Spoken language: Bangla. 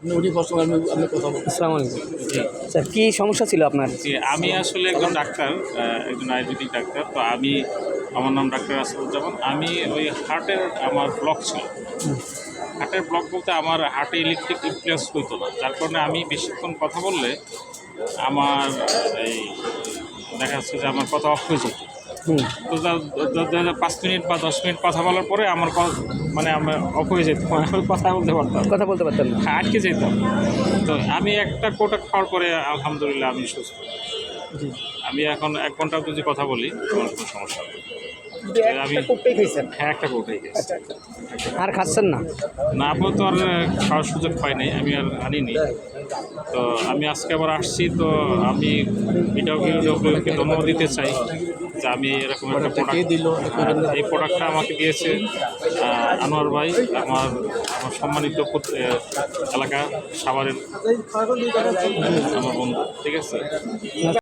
আসসালামু আলাইকুম। স্যার কী সমস্যা ছিল আপনার? জি আমি আসলে একজন ডাক্তার একজন আয়ুর্বেদিক ডাক্তার। তো আমি আমার নাম ডাক্তার আসাদুজ্জামান। আমি ওই হার্টের আমার ব্লক ছিল। হার্টের ব্লক বলতে আমার হার্টে ইলেকট্রিক ইমপ্লেস হইতো না। যার কারণে আমি বেশিক্ষণ কথা বললে আমার এই দেখা যাচ্ছে যে আমার কথা অফ হয়ে যেত। তো পাঁচ মিনিট বা দশ মিনিট কথা বলার পরে আমার মানে আমার অফ হয়ে যেত। আমি কথা বলতে পারতাম। কথা বলতে পারতাম না। আটকে যেতাম। তো আমি একটা কোটা খাওয়ার পরে আলহামদুলিল্লাহ আমি সুস্থ। আমি এখন এক ঘণ্টা যদি কথা বলি আমার কোনো সমস্যা নেই আমি হ্যাঁ একটা কোটাই গেছি। আর খাচ্ছেন না? না আপাতত আর খাওয়ার সুযোগ পাই নাই আমি আর আনিনি। তো আমি আজকে আবার আসছি তো আমি ভিডিওকে ধন্যবাদ দিতে চাই যে আমি এরকম একটা প্রোডাক্ট দিল এই প্রোডাক্টটা আমাকে দিয়েছে আনোয়ার ভাই আমার আমার সম্মানিত এলাকা সাভারের আমার বন্ধু ঠিক আছে?